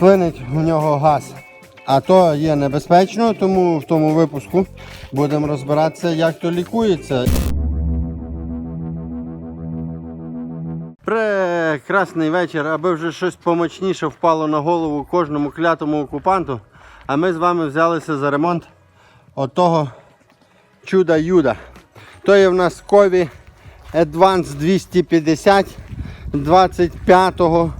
клинить у нього газ. А то є небезпечно, тому в тому випуску будемо розбиратися, як то лікується. Прекрасний вечір, аби вже щось помочніше впало на голову кожному клятому окупанту. А ми з вами взялися за ремонт отого чуда Юда. То є в нас Кові Advance 250 25-го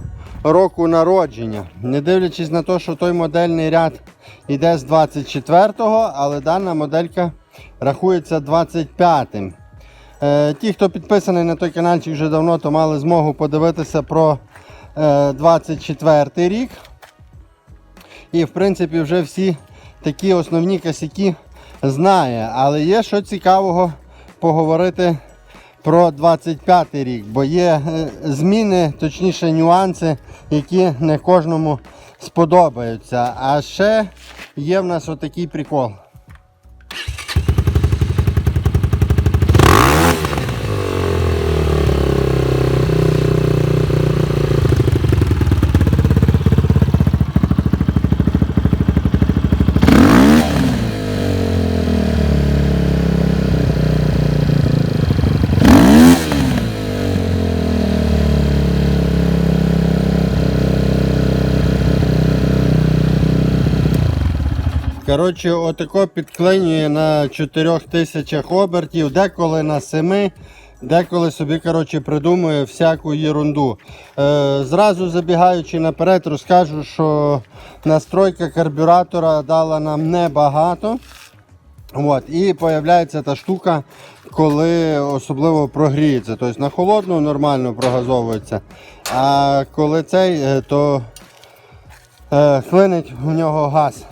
року народження. Не дивлячись на те, що той модельний ряд йде з 24-го, але дана моделька рахується 25-м. Е, ті, хто підписаний на той каналчик вже давно, то мали змогу подивитися про е, 24 рік. І в принципі вже всі такі основні косяки знає. Але є що цікавого поговорити про 25 рік, бо є е, зміни, точніше нюанси, які не кожному сподобаються. А ще є в нас отакий прикол. Коротше, отако підклинює на 4000 обертів, деколи на 7, деколи собі коротше, придумує всяку єрунду. Е, зразу забігаючи наперед, розкажу, що настройка карбюратора дала нам небагато. От, і появляється та штука, коли особливо прогріється. Тобто на холодну нормально прогазовується. А коли цей, е, то е, хлинить у нього газ.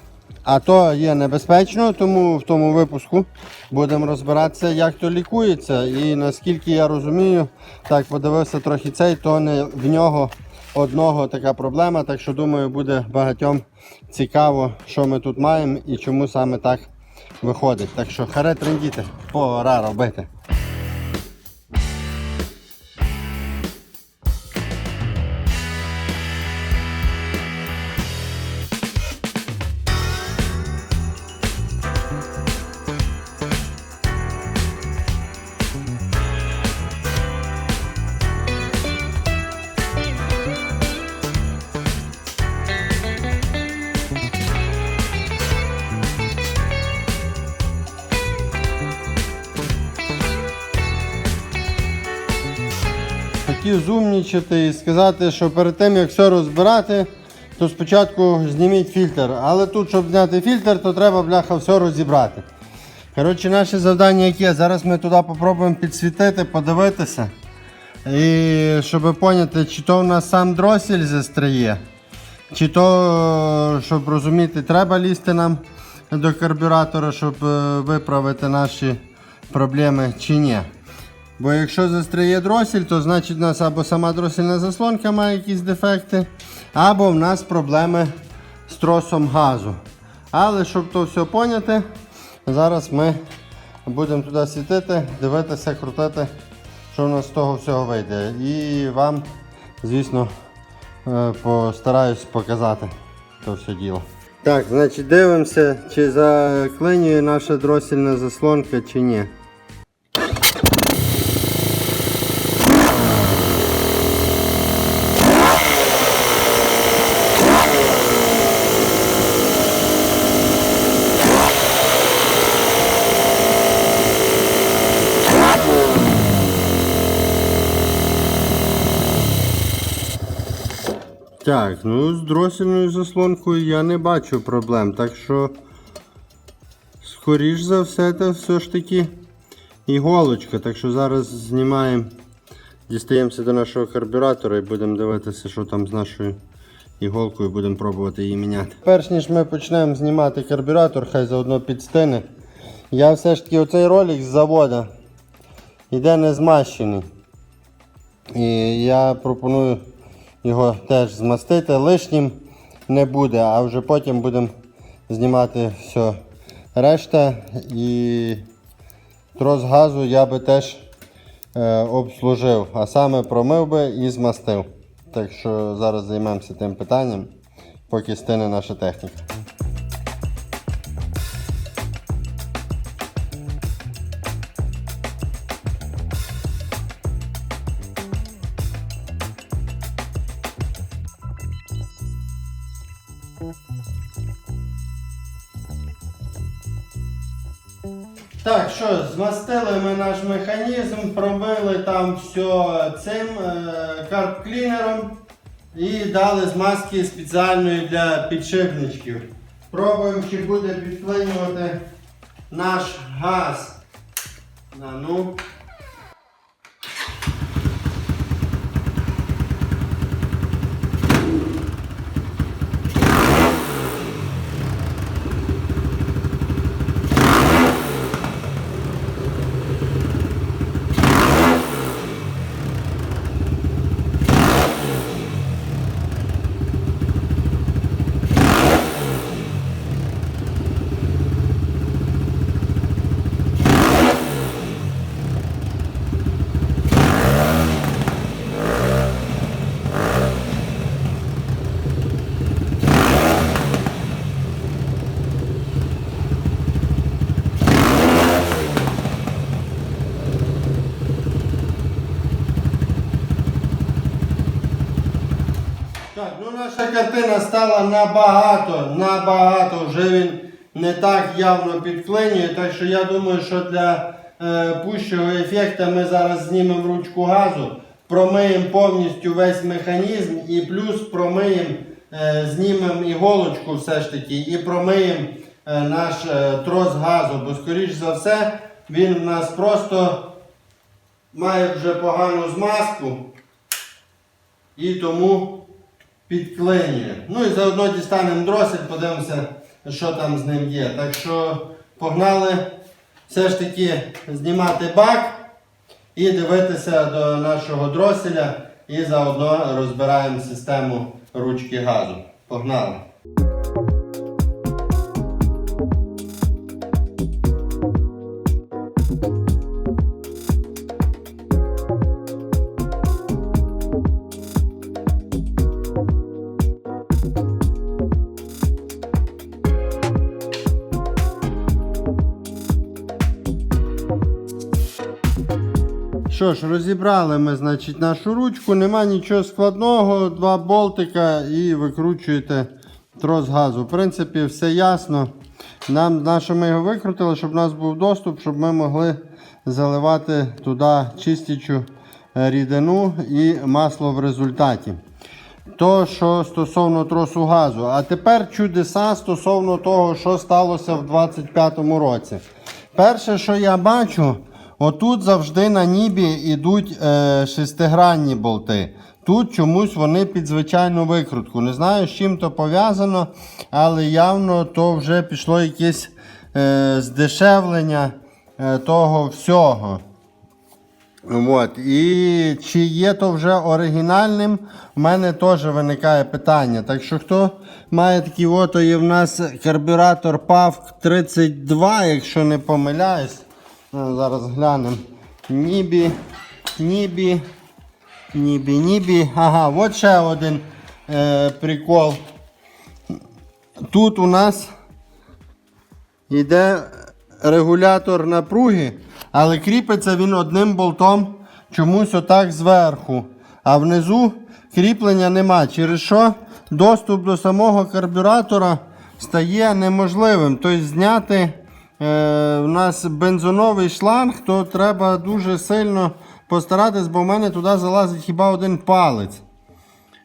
А то є небезпечно, тому в тому випуску будемо розбиратися, як то лікується. І наскільки я розумію, так подивився трохи цей, то не в нього одного така проблема. Так що думаю, буде багатьом цікаво, що ми тут маємо і чому саме так виходить. Так що харе трендіти, пора робити. Хотів зумнічати і сказати, що перед тим як все розбирати, то спочатку зніміть фільтр. Але тут, щоб зняти фільтр, то треба бляха все розібрати. Коротше, наше завдання яке? Зараз ми туди попробуємо підсвітити, подивитися. І щоб поняти, чи то в нас сам дросель застряє, чи то, щоб розуміти, треба лізти нам до карбюратора, щоб е, виправити наші проблеми чи ні. Бо якщо застряє дросель, то значить у нас або сама дросельна заслонка має якісь дефекти, або в нас проблеми з тросом газу. Але щоб то все поняти, зараз ми будемо туди світити, дивитися, крутити, що в нас з того всього вийде. І вам, звісно, е, постараюсь показати то все діло. Так, значить дивимося, чи заклинює наша дросельна заслонка, чи ні. Так, ну з дросільною заслонкою я не бачу проблем, так що скоріш за все це все ж таки іголочка. Так що зараз знімаємо, дістаємося до нашого карбюратора і будемо дивитися, що там з нашою іголкою, будемо пробувати її міняти. Перш ніж ми почнемо знімати карбюратор, хай заодно підстине. Я все ж таки оцей ролик з завода йде не змащений. І я пропоную його теж змастити. Лишнім не буде, а вже потім будемо знімати все решта. І трос газу я би теж е, обслужив, а саме промив би і змастив. Так що зараз займемося тим питанням поки стине наша техніка. Так, що, змастили ми наш механізм, пробили там все цим е, карп-клінером і дали змазки спеціальної для підшипничків. Пробуємо, чи буде підклинювати наш газ. На, ну. Так, ну наша картина стала набагато, набагато, вже він не так явно підклинює, так що я думаю, що для е, пущого ефекту ми зараз знімемо ручку газу, промиємо повністю весь механізм і плюс промиємо, е, знімемо іголочку все ж таки і промиємо е, наш е, трос газу, бо скоріш за все він в нас просто має вже погану змазку. І тому підклинює. Ну і заодно дістанемо дросель, подивимося, що там з ним є. Так що погнали все ж таки знімати бак і дивитися до нашого дроселя і заодно розбираємо систему ручки газу. Погнали! Що ж, розібрали ми значить, нашу ручку, нема нічого складного, два болтика і викручуєте трос газу. В принципі, все ясно. Нам, на ми його викрутили, щоб у нас був доступ, щоб ми могли заливати туди чистячу е, рідину і масло в результаті. То, що стосовно тросу газу. А тепер чудеса стосовно того, що сталося в 25-му році. Перше, що я бачу, отут завжди на нібі йдуть е, шестигранні болти. Тут чомусь вони під звичайну викрутку. Не знаю, з чим то пов'язано, але явно то вже пішло якесь е, здешевлення е, того всього. От. І чи є то вже оригінальним, у мене теж виникає питання. Так що хто має такі ото є в нас карбюратор PAV 32, якщо не помиляюсь. Ну, зараз глянемо. Нібі, нібі, нібі, нібі. Ага, от ще один е, прикол. Тут у нас йде регулятор напруги, але кріпиться він одним болтом чомусь отак зверху. А внизу кріплення нема. Через що доступ до самого карбюратора стає неможливим. Тобто зняти е, у нас бензоновий шланг, то треба дуже сильно постаратись, бо в мене туди залазить хіба один палець.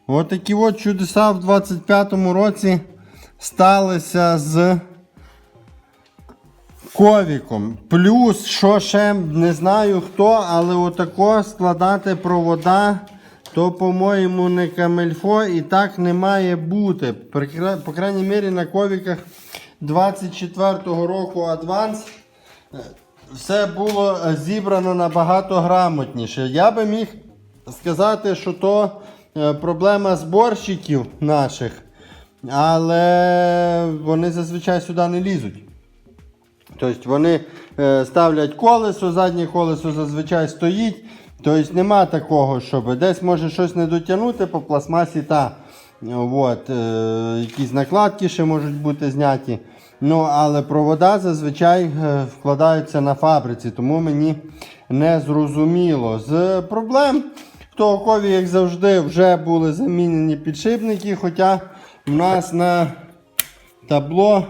От такі от чудеса в 25-му році сталися з ковіком. Плюс, що ще не знаю хто, але отако складати провода, то, по-моєму, не камельфо і так не має бути. По крайній мірі на ковіках 24-го року Advance е, все було е, зібрано набагато грамотніше. Я би міг сказати, що то е, проблема зборщиків наших, але вони зазвичай сюди не лізуть. Тобто вони ставлять колесо, заднє колесо зазвичай стоїть. Тобто нема такого, щоб десь може щось не дотягнути по пластмасі та. От, е, якісь накладки ще можуть бути зняті. Ну, але провода зазвичай е, вкладаються на фабриці, тому мені не зрозуміло. З проблем в того кові, як завжди, вже були замінені підшипники, хоча в нас на табло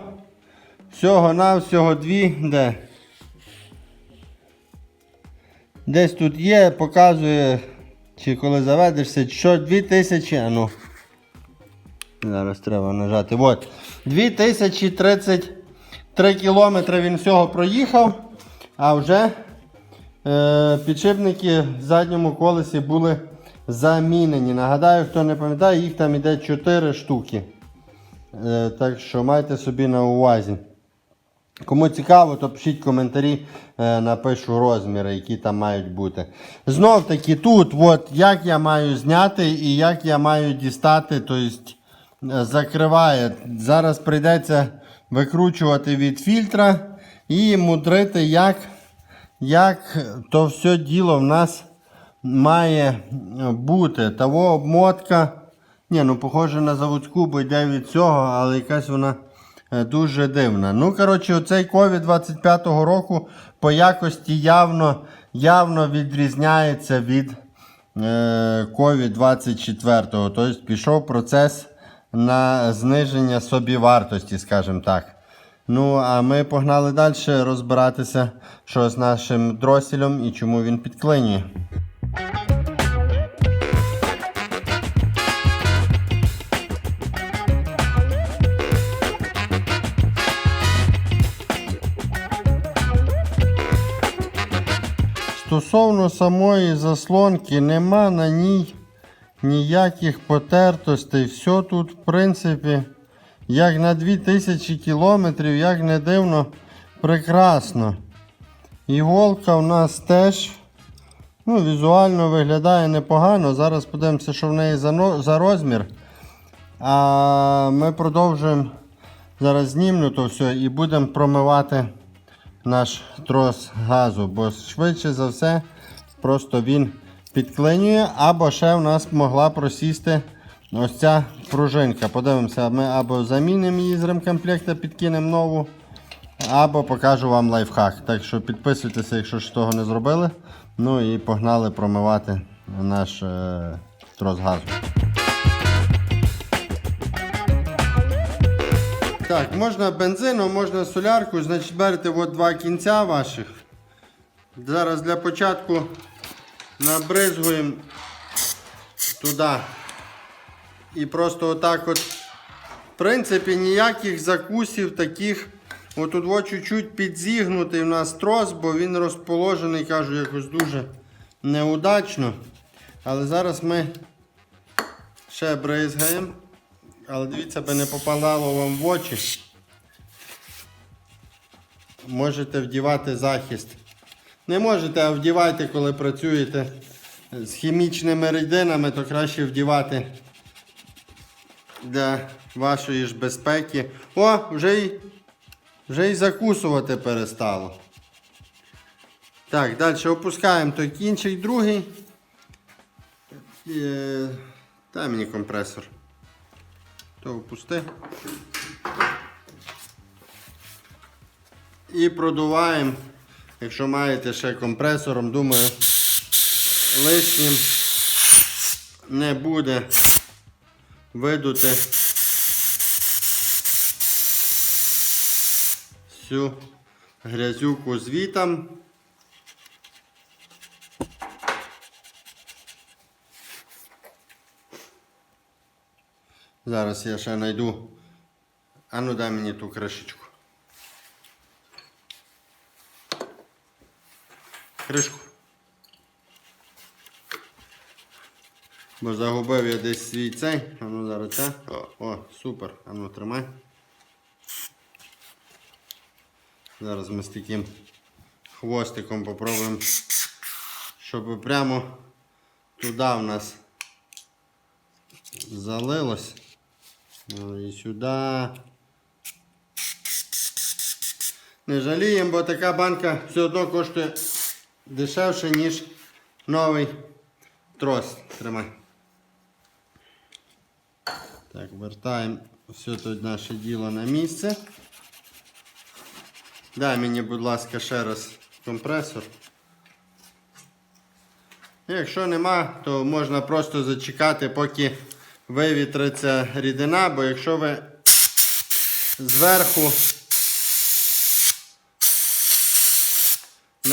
всього-навсього дві, де? Десь тут є, показує, чи коли заведешся, що 2000, а ну. Зараз треба нажати. От. 2033 кілометри він всього проїхав, а вже е, підшипники в задньому колесі були замінені. Нагадаю, хто не пам'ятає, їх там іде 4 штуки. Е, так що майте собі на увазі. Кому цікаво, то пишіть коментарі, е, напишу розміри, які там мають бути. Знов таки тут, от, як я маю зняти і як я маю дістати, тобто закриває. Зараз прийдеться викручувати від фільтра і мудрити, як, як то все діло в нас має е, бути. Того обмотка. Ні, ну похоже на заводську, бо йде від цього, але якась вона е, дуже дивна. Ну, коротше, оцей COVID 25-го року по якості явно, явно відрізняється від е, COVID 24-го. Тобто пішов процес на зниження собівартості, скажімо так. Ну, а ми погнали далі розбиратися, що з нашим дроселем і чому він підклинює. Стосовно самої заслонки, нема на ній ніяких потертостей. Все тут, в принципі, як на 2000 кілометрів, як не дивно, прекрасно. Іголка у нас теж ну, візуально виглядає непогано. Зараз подивимося, що в неї за, за розмір. А ми продовжуємо. Зараз знімлю то все і будемо промивати наш трос газу, бо швидше за все просто він підклинює, або ще в нас могла просісти ось ця пружинка. Подивимося, ми або замінимо її з ремкомплекта, підкинемо нову, або покажу вам лайфхак. Так що підписуйтеся, якщо ж того не зробили. Ну і погнали промивати наш е, трос газу. Так, можна бензином, можна солярку, значить берете от два кінця ваших. Зараз для початку набризгуємо туди. І просто отак от. В принципі, ніяких закусів таких. Отут от чуть-чуть підзігнутий у нас трос, бо він розположений, кажу, якось дуже неудачно. Але зараз ми ще бризгаємо. Але дивіться, аби не попадало вам в очі. Можете вдівати захист. Не можете, а вдівайте, коли працюєте з хімічними рідинами, то краще вдівати для вашої ж безпеки. О, вже й, вже й закусувати перестало. Так, далі опускаємо той кінчик другий. Е, Дай мені компресор. То опусти. І продуваємо, якщо маєте ще компресором, думаю, лишнім не буде видути всю грязюку звітам. Зараз я ще знайду. А ну дай мені ту кришечку. Кришку. Бо загубив я десь свій цей. А ну зараз це. О, о, супер. А ну тримай. Зараз ми з таким хвостиком попробуємо, щоб прямо туди в нас залилось. Ну і сюди. Не жаліємо, бо така банка все одно коштує дешевше, ніж новий трос. Тримай. Так, вертаємо все тут наше діло на місце. Дай мені, будь ласка, ще раз компресор. Якщо нема, то можна просто зачекати, поки вивітриться рідина, бо якщо ви зверху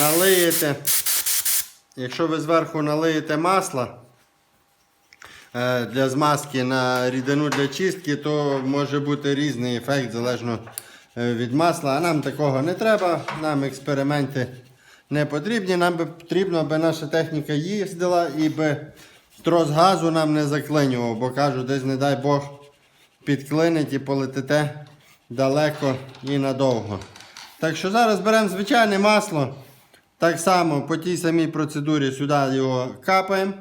налиєте, якщо ви зверху налиєте масла е, для змазки на рідину для чистки, то може бути різний ефект залежно е, від масла. А нам такого не треба, нам експерименти не потрібні. Нам би потрібно, аби наша техніка їздила і би трос газу нам не заклинював, бо кажу, десь, не дай Бог, підклинить і полетите далеко і надовго. Так що зараз беремо звичайне масло. Так само по тій самій процедурі сюди його капаємо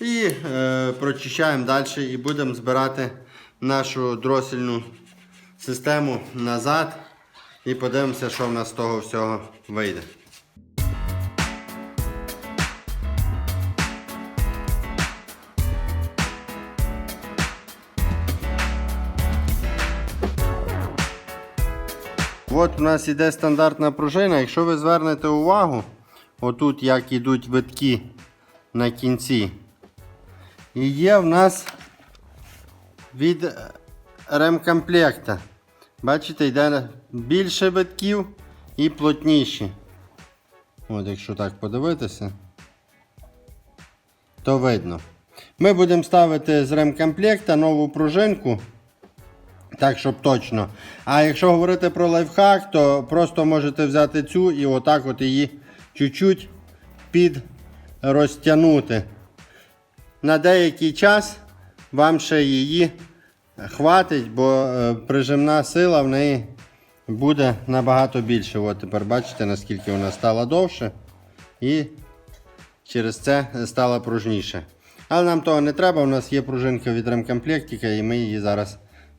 і е, прочищаємо далі і будемо збирати нашу дросільну систему назад і подивимося, що в нас з того всього вийде. От у нас іде стандартна пружина. Якщо ви звернете увагу, отут як ідуть витки на кінці. І є в нас від ремкомплекта. Бачите, йде більше витків і плотніші. От якщо так подивитися, то видно. Ми будемо ставити з ремкомплекта нову пружинку. Так, щоб точно. А якщо говорити про лайфхак, то просто можете взяти цю і отак от її чуть-чуть підрозтягнути. На деякий час вам ще її хватить, бо е, прижимна сила в неї буде набагато більше. От тепер бачите, наскільки вона стала довше. І через це стала пружніше. Але нам того не треба, у нас є пружинка від ремкомплектика і ми її зараз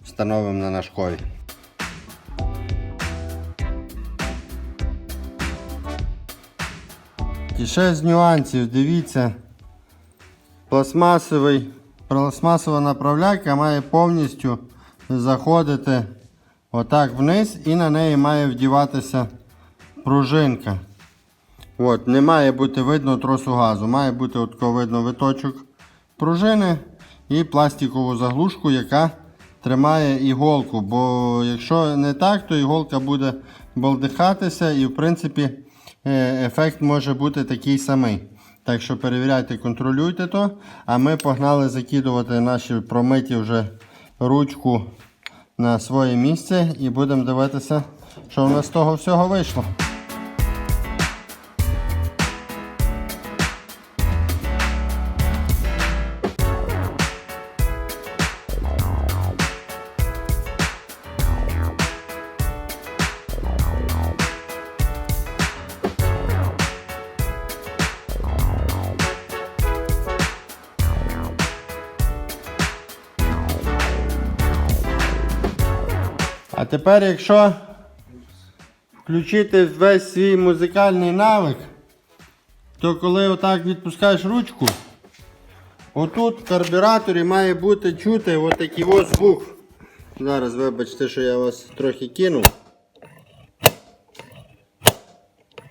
встановимо на наш кові. І ще з нюансів, дивіться, пластмасовий, пластмасова направляйка має повністю заходити отак вниз і на неї має вдіватися пружинка. От, не має бути видно тросу газу, має бути от видно виточок пружини і пластикову заглушку, яка тримає іголку. Бо якщо не так, то іголка буде болдихатися і в принципі е, ефект може бути такий самий. Так що перевіряйте, контролюйте то. А ми погнали закидувати наші промиті вже ручку на своє місце і будемо дивитися, що в нас з того всього вийшло. А тепер, якщо включити весь свій музикальний навик, то коли отак відпускаєш ручку, отут в карбюраторі має бути чути отакий ось звук. Зараз вибачте, що я вас трохи кинув.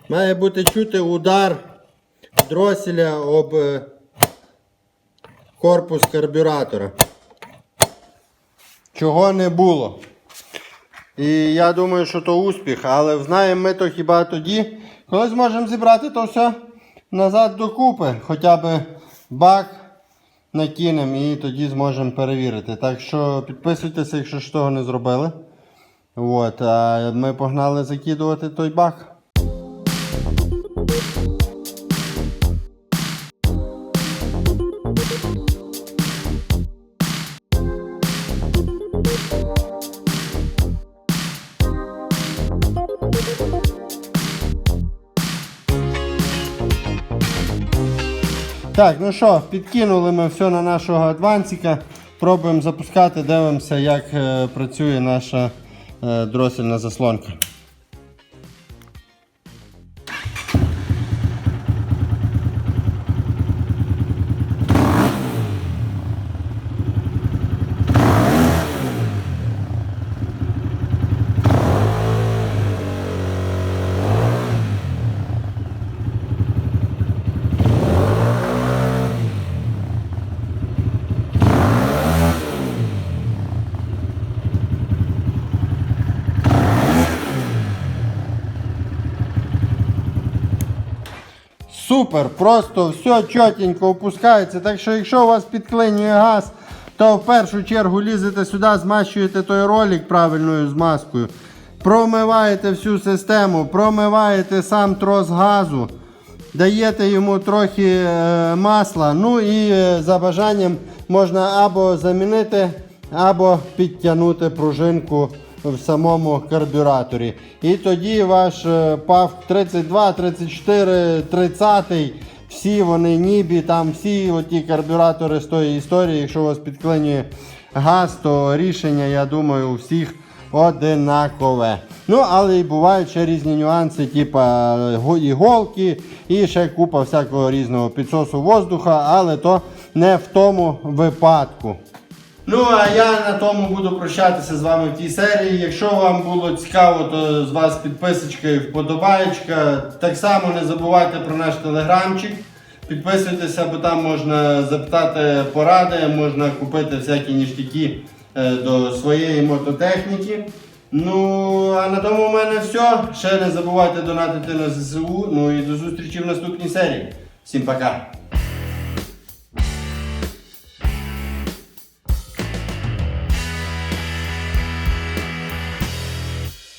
Має бути чути удар дроселя об е, корпус карбюратора. Чого не було. І я думаю, що то успіх, але знаємо ми то хіба тоді, коли зможемо зібрати то все назад докупи, хоча б бак накинемо і тоді зможемо перевірити. Так що підписуйтеся, якщо ж того не зробили. От, а ми погнали закидувати той бак. Так, ну що, підкинули ми все на нашого адвансика. Пробуємо запускати, дивимося, як е, працює наша е, дросельна заслонка. Супер, просто все чотенько опускається. Так що, якщо у вас підклинює газ, то в першу чергу лізете сюди, змащуєте той ролик правильною змазкою, промиваєте всю систему, промиваєте сам трос газу, даєте йому трохи е, масла. Ну і е, за бажанням можна або замінити, або підтягнути пружинку в самому карбюраторі. І тоді ваш е, PAF 32, 34, 30, всі вони нібі, там всі оті карбюратори з тої історії, якщо у вас підклинює газ, то рішення, я думаю, у всіх одинакове. Ну, але і бувають ще різні нюанси, типа іголки і ще купа всякого різного підсосу воздуха, але то не в тому випадку. Ну, а я на тому буду прощатися з вами в тій серії. Якщо вам було цікаво, то з вас підписочка і вподобаєчка. Так само не забувайте про наш телеграмчик. Підписуйтеся, бо там можна запитати поради, можна купити всякі ніштяки е, до своєї мототехніки. Ну, а на тому в мене все. Ще не забувайте донатити на ЗСУ. Ну і до зустрічі в наступній серії. Всім пока!